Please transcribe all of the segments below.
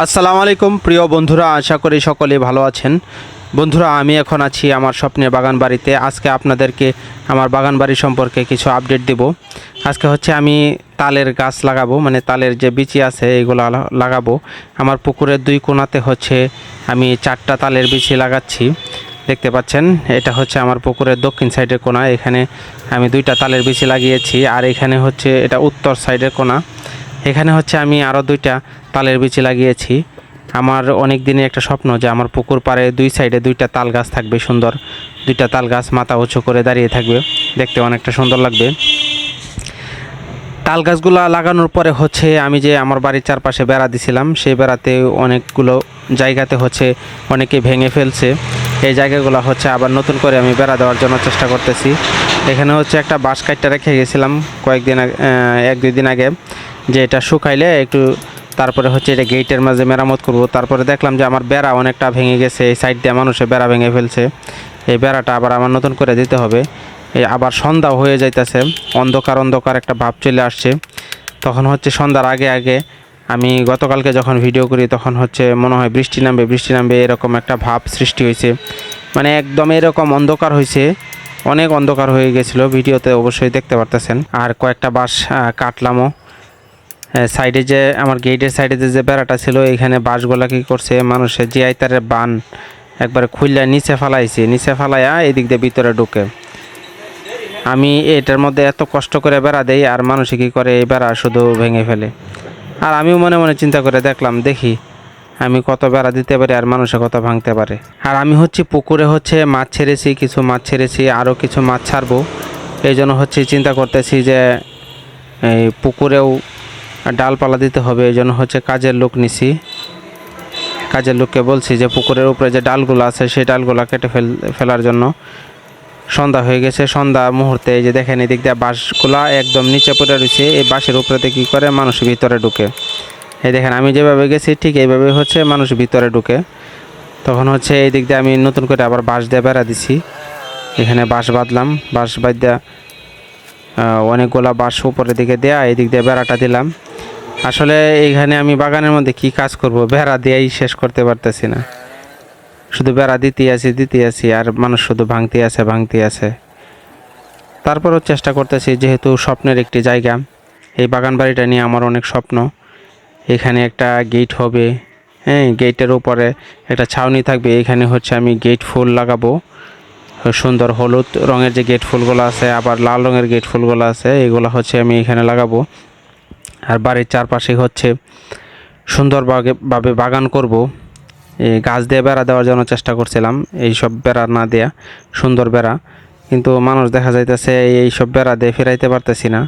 আসসালামু আলাইকুম প্রিয় বন্ধুরা, আশা করি সকলেই ভালো আছেন। বন্ধুরা, আমি এখন আছি আমার স্বপ্নের বাগান বাড়িতে। আজকে আপনাদেরকে আমার বাগান বাড়ি সম্পর্কে কিছু আপডেট দেব। আজকে হচ্ছে আমি তালের গাছ লাগাবো মানে তালের যে বিচি আছে, এগুলো লাগাবো। আমার পুকুরের দুই কোণাতে হচ্ছে আমি চারটা তালের বিচি লাগাচ্ছি। দেখতে পাচ্ছেন, এটা হচ্ছে আমার পুকুরের দক্ষিণ সাইডের কোণা এখানে আমি দুইটা তালের বিচি লাগিয়েছি, আর এখানে হচ্ছে এটা উত্তর সাইডের কোণা এখানে হচ্ছে আমি আরও দুইটা তালের বিচি লাগিয়েছি। আমার অনেক দিনের একটা স্বপ্ন যে আমার পুকুর পাড়ে দুই সাইডে দুইটা তাল গাছ থাকবে সুন্দর। দুইটা তাল গাছ মাথা উঁচু করে দাঁড়িয়ে থাকবে। দেখতে অনেকটা সুন্দর লাগবে। তাল গাছগুলা লাগানোর পরে হচ্ছে আমি যে আমার বাড়ির চারপাশে বেড়া দিছিলাম, সেই বেড়াতে অনেকগুলো জায়গাতে হচ্ছে অনেকে ভেঙে ফেলছে। এই জায়গাগুলো হচ্ছে আবার নতুন করে আমি বেড়া দেওয়ার জন্য চেষ্টা করতেছি। এখানে হচ্ছে একটা বাঁশ কাটটা রেখে গেছিলাম কয়েকদিন আগে এক দুই দিন আগে। যে এটা শুকাইলে একটু তারপরে হচ্ছে এটা গেটের মাঝে মেরামত করব। তারপরে দেখলাম যে আমার বেড়া অনেকটা ভেঙে গেছে, এই সাইড দিয়ে মানুষে বেড়া ভেঙে ফেলছে। এই বেড়াটা আবার আমার নতুন করে দিতে হবে। এই আবার সন্ধ্যা হয়ে যাইতেছে, অন্ধকার অন্ধকার একটা ভাব চলে আসছে। তখন হচ্ছে সন্ধ্যার আগে আগে আমি গতকালকে যখন ভিডিও করি, তখন হচ্ছে মনে হয় বৃষ্টি নামবে বৃষ্টি নামবে, এরকম একটা ভাব সৃষ্টি হয়েছে। মানে একদম এরকম অন্ধকার হয়েছে, অনেক অন্ধকার হয়ে গেছিল। ভিডিওতে অবশ্যই দেখতে পারতেছেন। আর কয়েকটা বাস কাটলামও। সাইডে যে, আমার গেটের সাইডে যে বেড়াটা ছিল, এখানে বাঁশগুলা কি করছে মানুষের যে আইতারের বান একবারে খুললা নিচে ফালাইছে, নিচে ফালাইয়া এদিক দিয়ে ভিতরে ঢুকে। আমি এটার মধ্যে এত কষ্ট করে বেড়া দেই, আর মানুষে কী করে এই বেড়া শুধু ভেঙে ফেলে। আর আমিও মনে মনে চিন্তা করে দেখলাম, দেখি, আমি কত বেড়া দিতে পারি, আর মানুষে কত ভাঙতে পারে। আর আমি হচ্ছে, পুকুরে হচ্ছে মাছ ছেড়েছি, কিছু মাছ ছেড়েছি আরও কিছু মাছ ছাড়বো। এই জন্য হচ্ছে চিন্তা করতেছি যে, এই পুকুরেও ডালপালা দিতে হবে এই জন্য হচ্ছে কাজের লোক নিছি। কাজের লোককে বলছি যে পুকুরের উপরে যে ডালগুলো আছে সেই ডালগুলো কেটে ফেল ফেলার জন্য। সন্ধ্যা হয়ে গেছে সন্ধ্যা মুহূর্তে এই যে দেখেন এদিক দিয়ে বাঁশগুলা একদম নিচে পড়ে রয়েছে। এই বাঁশের উপরে কী করে? মানুষ ভিতরে ঢুকে। এই দেখেন আমি যেভাবে গেছি ঠিক এইভাবে হচ্ছে মানুষ ভিতরে ঢুকে। তখন হচ্ছে এই দিক দিয়ে আমি নতুন করে আবার বাঁশ দিয়ে বেড়া দিছি। এখানে বাঁশ বাঁধলাম বাঁশ দিয়া আহ, অনেকগুলা বাঁশ উপরের দিকে দেয়া এই দিক দিয়ে বেড়াটা দিলাম। আসলে এইখানে আমি বাগানের মধ্যে কি কাজ করব? বেড়া দিয়েই শেষ করতে পারতেছি না। শুধু বেড়া দিতে আছি দিতে আছি, আর মানুষ শুধু ভাঙতে আছে ভাঙতে আছে। তারপরও চেষ্টা করতেছি, যেহেতু স্বপ্নের একটি জায়গা, এই বাগান বাড়িটা নিয়ে আমার অনেক স্বপ্ন। এখানে একটা গেট হবে হ্যাঁ গেটের উপরে একটা ছাউনি থাকবে, এখানে হচ্ছে আমি গেট ফুল লাগাবো। সুন্দর হলুদ রঙের যে গেট ফুলগুলো আছে, আবার লাল রঙের গেট ফুলগুলো আছে, এগুলো হচ্ছে আমি এখানে লাগাবো। আর বাড়ির চারপাশে হচ্ছে সুন্দরভাবে ভাবে বাগান করব। এই গাছ দিয়ে বেড়া দেওয়ার জন্য চেষ্টা করছিলাম এই সব বেড়া না দেয়া, সুন্দর বেড়া। কিন্তু মানুষ দেখা যাইতেছে এই সব বেড়া দিয়ে ফেরাইতে পারতেছি না।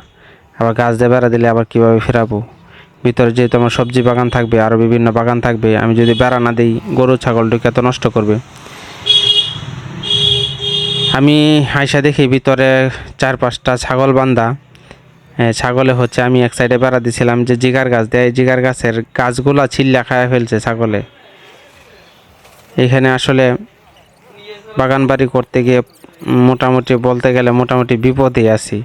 আবার গাছ দিয়ে বেড়া দিলে আবার কীভাবে ফেরাবো? ভিতরে যেহেতু আমার সবজি বাগান থাকবে আরও বিভিন্ন বাগান থাকবে, আমি যদি বেড়া না দিই, গরু, ছাগল ঢুকে তো নষ্ট করবে। আমি হাইসা দেখি ভিতরে চার পাঁচটা ছাগল বান্ধা ছাগলে হচ্ছে আমি এক সাইডে বেড়া দিছিলাম যে জিগার গাছ দেয় জিগার গাছের গাছগুলা ছিল্লা খায় ফেলছে ছাগলে। এখানে আসলে বাগান বাড়ি করতে গিয়ে মোটামুটি বলতে গেলে মোটামুটি বিপদে আছি।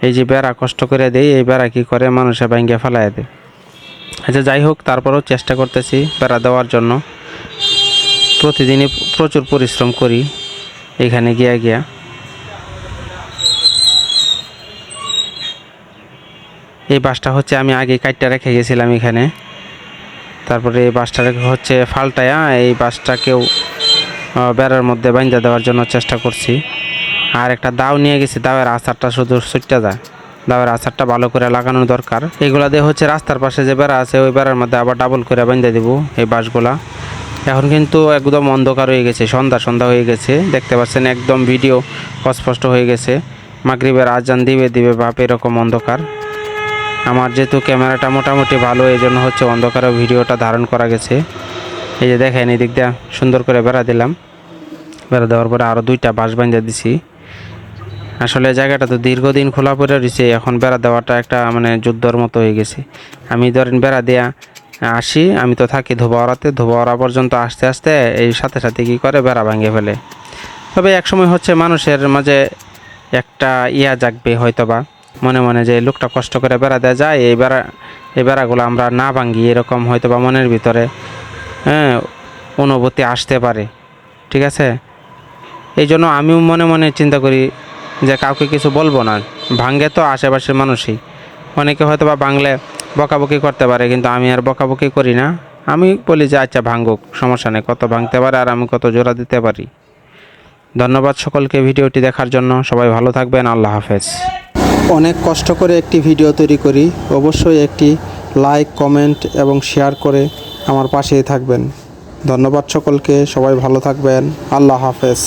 এই যে বেড়া কষ্ট করে দেই, এই বেড়া কি করে মানুষে ভাঙ্গে ফেলায় দেয়। আচ্ছা যাই হোক, তারপরেও চেষ্টা করতেছি বেড়া দেওয়ার জন্য। প্রতিদিনই প্রচুর পরিশ্রম করি এখানে গিয়া গিয়া। এই বাসটা হচ্ছে আমি আগে কাটটা রেখে গেছিলাম এখানে। তারপরে এই বাসটা হচ্ছে ফাল্টায়া এই বাসটাকেও বেড়ার মধ্যে বাইন্দা দেওয়ার জন্য চেষ্টা করছি। আর একটা দাও নিয়ে গেছি, দাওয়ের আচারটা শুধু সুইটটা যায়। দাওয়ের আচারটা ভালো করে লাগানো দরকার। এগুলা দিয়ে হচ্ছে রাস্তার পাশে যে বেড়া আছে, ওই বেড়ার মধ্যে আবার ডাবল করে বাইন্দা দিব এই বাসগুলা। এখন কিন্তু একদম অন্ধকার হয়ে গেছে, সন্ধ্যা সন্ধ্যা হয়ে গেছে। দেখতে পাচ্ছেন একদম ভিডিও অস্পষ্ট হয়ে গেছে। মাগরিবের আজান দিবে দিবে বাপ এরকম অন্ধকার। আমার যেহেতু ক্যামেরাটা মোটামুটি ভালো এই জন্য হচ্ছে অন্ধকারে ভিডিওটা ধারণ করা গেছে। এই যে দেখেন এই দিক দিয়ে সুন্দর করে বেড়া দিলাম। বেড়া দেওয়ার পরে আরও দুইটা বাঁশ বাঁধা দিছি। আসলে জায়গাটা তো দীর্ঘদিন খোলা পড়ে রয়েছে, এখন বেড়া দেওয়াটা একটা মানে যুদ্ধর মতো হয়ে গেছে। আমি ধরেন বেড়া দেয়া আসি, আমি তো থাকি ধোবাওয়ারাতে ধোবাওয়ারা পর্যন্ত আস্তে আস্তে এই সাথে সাথে কী করে বেড়া ভাঙে ফেলে। তবে একসময় হচ্ছে মানুষের মাঝে একটা ইয়া জাগবে হয়তোবা। মনে মনে যে লোকটা কষ্ট করে বেড়া দেওয়া যায়, এই বেড়া, এই বেড়াগুলো আমরা না ভাঙ্গি, এরকম হয়তো বা মনের ভিতরে হ্যাঁ অনুভূতি আসতে পারে। ঠিক আছে? এই জন্য আমিও মনে মনে চিন্তা করি যে কাউকে কিছু বলব না। ভাঙ্গে তো আশেপাশের মানুষই। অনেকে হয়তো বা বাংলে বকাবকি করতে পারে, কিন্তু আমি আর বকাবকি করি না। আমি বলি যে আচ্ছা ভাঙ্গুক, সমস্যা নেই, কত ভাঙতে পারে আর আমি কত জোড়া দিতে পারি? ধন্যবাদ সকলকে ভিডিওটি দেখার জন্য। সবাই ভালো থাকবেন। আল্লাহ হাফেজ। অনেক কষ্ট করে একটি ভিডিও তৈরি করি। অবশ্যই একটি লাইক, কমেন্ট এবং শেয়ার করে আমার পাশেই থাকবেন। ধন্যবাদ সকলকে। সবাই ভালো থাকবেন। আল্লাহ হাফেজ।